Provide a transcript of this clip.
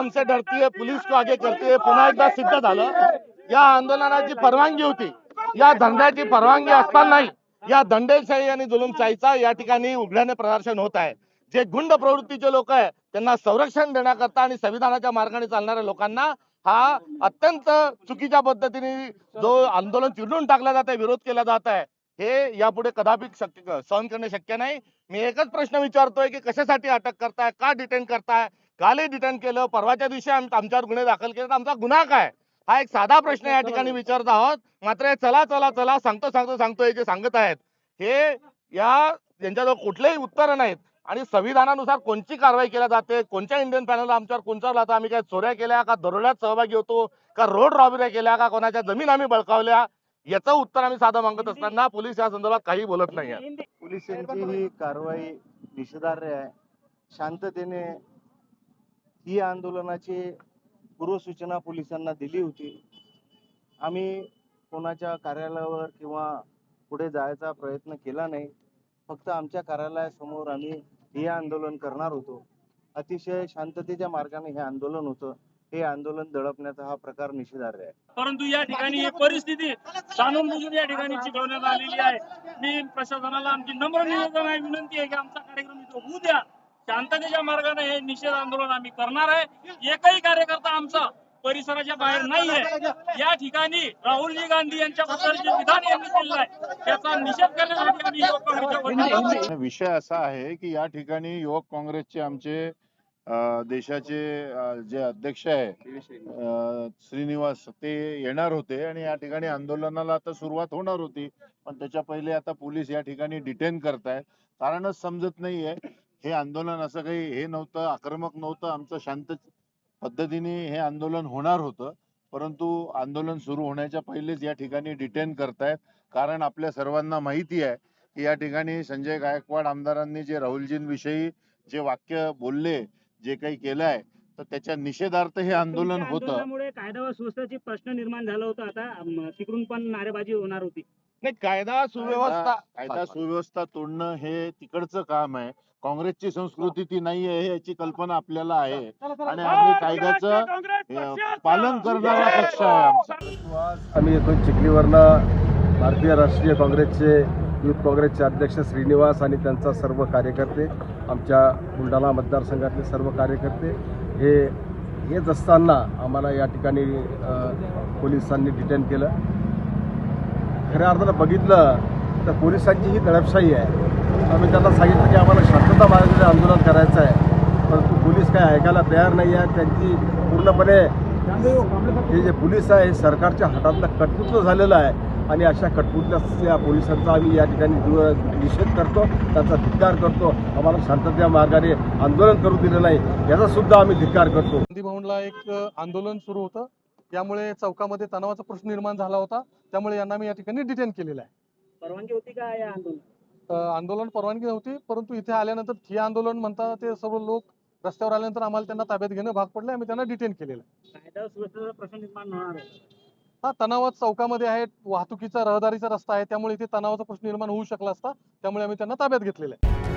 हमसे डरती है पुलिस को आगे करती है पुन्हा एकदा सिद्ध झालं. या आंदोलनाची परवानगी होती. या धंद्याची परवानगी असतानाही या दंडेशाही आणि जुलुमशाहीचा या ठिकाणी उघड्याने प्रदर्शन होत आहे. जे गुंड प्रवृत्तीचे लोक आहे त्यांना संरक्षण देण्याकरता आणि संविधानाच्या मार्गाने चालणाऱ्या लोकांना हा अत्यंत चुकीच्या पद्धतीने जो आंदोलन चिरडून टाकला जात आहे विरोध केला जात आहे हे यापुढे कदापि शक्य सहन करणे शक्य नाही. मी एकच प्रश्न विचारतोय की कशासाठी अटक करताय? का डिटेन करताय? कालही डिटेन केलं परवाच्या दिवशी आम- आमच्यावर गुन्हे दाखल केले. तर आमचा गुन्हा काय? हा एक साधा प्रश्न या ठिकाणी विचारत आहोत. मात्र हे चला चला चला सांगतो सांगतो सांगतो हे जे सांगत आहेत. हे या यांच्याजवळ कुठलेही उत्तर नाहीत. आणि संविधानानुसार कोणती कारवाई केल्या जाते? कोणत्या इंडियन पॅनलला आमच्यावर कोणत्या लाता आम्ही काय चोऱ्या केल्या का दरोड्यात सहभागी होतो? का रोड रॉबऱ्या केल्या का? कोणाच्या जमीन आम्ही बळकावल्या? याचं उत्तर आम्ही साधं मागत असताना पोलीस या संदर्भात काही बोलत नाही पोलिसांची ही कारवाई निषेधार्ह आहे. शांततेने ही आंदोलनाची पूर्वसूचना पोलिसांना दिली होती. आम्ही कोणाच्या कार्यालयावर किंवा पुढे जायचा प्रयत्न केला नाही. फक्त आमच्या कार्यालयासमोर आम्ही हे आंदोलन करणार होतो. अतिशय शांततेच्या मार्गाने हे आंदोलन होतं. हे आंदोलन दडपण्याचा हा प्रकार निषेधार्ह आहे. परंतु या ठिकाणी ही परिस्थिती जाणून बुजून या ठिकाणी चिकवण्यात आलेली आहे. मी प्रशासनाला आमची नम्र निवेदन आहे विनंती आहे की आमचा कार्यक्रम इथं होऊ द्या. शांततेच्या मार्गाने हे निषेध आंदोलन आम्ही करणार आहे. एकही कार्यकर्ता आमचा परिसराच्या बाहेर नाहीये या ठिकाणी राहुलजी गांधी यांच्याबद्दल जे विधान यांनी केलेलं आहे त्याचा निषेध करण्यासाठी आम्ही युवक काँग्रेसच्या विषय असा आहे की या ठिकाणी युवक काँग्रेसचे आमचे देशाचे जे अध्यक्ष आहे श्रीनिवास ते येणार होते आणि या ठिकाणी आंदोलनाला आता सुरुवात होणार होती. पण त्याच्या पहिले आता पोलीस या ठिकाणी डिटेन करतायत. कारणच समजत नाहीये. हे आंदोलन असं काही हे नव्हतं आक्रमक नव्हतं. आमचं शांत पद्धतीने हे आंदोलन होणार होतं. परंतु आंदोलन सुरू होण्याच्या पहिलेच या ठिकाणी डिटेन करतायत. कारण आपल्या सर्वांना माहिती आहे की या ठिकाणी संजय गायकवाड आमदारांनी जे राहुलजींविषयी जे वाक्य बोलले जे काही केलं आहे तर त्याच्या निषेधार्थ हे आंदोलन होतं. कायदा व सुव्यवस्थेचे प्रश्न निर्माण झाला होता. आता तिकडून पण नारेबाजी होणार होती. नाही कायदा सुव्यवस्था. कायदा सुव्यवस्था तोडणं हे तिकडचं काम आहे. काँग्रेसची संस्कृती ती नाही आहे याची कल्पना आपल्याला आहे. आणि आम्ही कायद्याचं पालन करणारा पक्ष आहे आमचा. आम्ही इथून चिखलीवरनं. भारतीय राष्ट्रीय काँग्रेसचे युथ काँग्रेसचे अध्यक्ष श्रीनिवास आणि त्यांचा सर्व कार्यकर्ते आमच्या बुलढाणा मतदारसंघातले सर्व कार्यकर्ते. हे येत असताना आम्हाला या ठिकाणी पोलिसांनी डिटेन केलं. खऱ्या अर्थानं बघितलं तर पोलिसांची ही दडपशाही आहे. आम्ही त्यांना सांगितलं की आम्हाला शांतता बाळगलेलं आंदोलन करायचं आहे. परंतु पोलीस काय ऐकायला तयार नाही आहे. त्यांची पूर्णपणे हे जे पोलीस आहे हे सरकारच्या हातातलं कटपुतलं झालेलं आहे. आणि अशा कटपुतल्या पोलिसांचा आम्ही या ठिकाणी निषेध करतो त्यांचा धिक्कार करतो. आम्हाला शांततेच्या मार्गाने आंदोलन करू दिलं नाही. याचा सुद्धा आम्ही धिक्कार करतो. गांधी भवनला एक आंदोलन सुरू होतं. यामुळे चौकामध्ये तणावाचा प्रश्न निर्माण झाला होता. त्यामुळे यांना मी या ठिकाणी डिटेन केलेलं आहे. परवानगी होती का या आंदोलन आंदोलन परवानगी नव्हती परंतु इथे आल्यानंतर ठिय्या आंदोलन म्हणता ते सर्व लोक रस्त्यावर आल्यानंतर आम्हाला त्यांना ताब्यात घेणं भाग पडले आम्ही त्यांना डिटेन केलेलं हा तणावात चौकामध्ये आहे वाहतुकीचा रहदारीचा रस्ता आहे. त्यामुळे इथे तणावाचा प्रश्न निर्माण होऊ शकला असता त्यामुळे आम्ही त्यांना ताब्यात घेतलेला आहे.